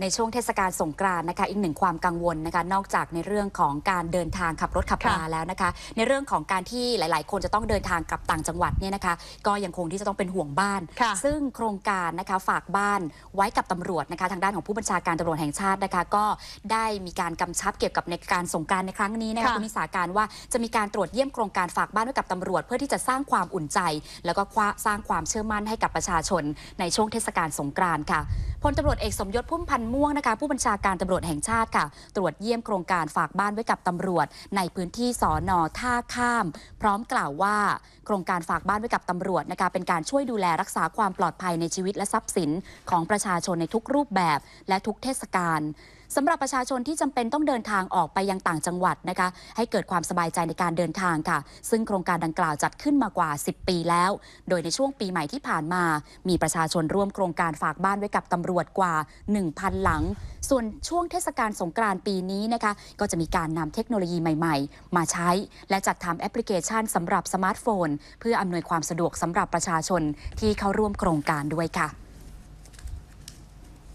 ในช่วงเทศกาลสงกรานต์นะคะ อีกหนึ่งความกังวลนะคะ นอกจากในเรื่องของการเดินทางขับรถขับราค่ะแล้วนะคะ ในเรื่องของการที่หลาย ๆ คนจะต้องเดินทางกลับต่างจังหวัดเนี่ยนะคะ ก็ยังคงที่จะต้องเป็นห่วงบ้านค่ะซึ่งโครงการนะคะฝากบ้านไว้กับตำรวจนะคะ ทางด้านของผู้บัญชาการตำรวจแห่งชาตินะคะ ก็ได้มีการกำชับเกี่ยวกับในการสงกรานต์ในครั้งนี้นะคะค่ะคุณนิสาการว่าจะมีการตรวจเยี่ยมโครงการฝากบ้านไว้กับตำรวจ เพื่อที่จะสร้างความอุ่นใจ แล้วก็สร้างความเชื่อมั่นให้กับประชาชน ในช่วงเทศกาลสงกรานต์ค่ะพลตำรวจเอกสมยศพุ่มพันธ์ม่วงนะคะผู้บัญชาการตำรวจแห่งชาติค่ะ ตรวจเยี่ยมโครงการฝากบ้านไว้กับตำรวจ ในพื้นที่สอนอท่าข้าม พร้อมกล่าวว่า โครงการฝากบ้านไว้กับตำรวจนะคะเป็นการช่วยดูแลรักษาความปลอดภัยในชีวิตและทรัพย์สินของประชาชนในทุกรูปแบบและทุกเทศกาล สำหรับประชาชนที่จำเป็นต้องเดินทางออกไปยังต่างจังหวัดนะคะ ให้เกิดความสบายใจในการเดินทางค่ะ ซึ่งโครงการดังกล่าวจัดขึ้นมากว่า 10 ปีแล้ว โดยในช่วงปีใหม่ที่ผ่านมา มีประชาชนร่วมโครงการฝากบ้านไว้กับตำรวจกว่า 1,000 หลัง ส่วนช่วงเทศกาลสงกรานต์ปีนี้นะคะก็จะมีการนำเทคโนโลยีใหม่ ๆ มาใช้ และจัดทำแอปพลิเคชันสำหรับสมาร์ทโฟน เพื่ออำนวยความสะดวกสำหรับประชาชนที่เข้าร่วมโครงการด้วยค่ะ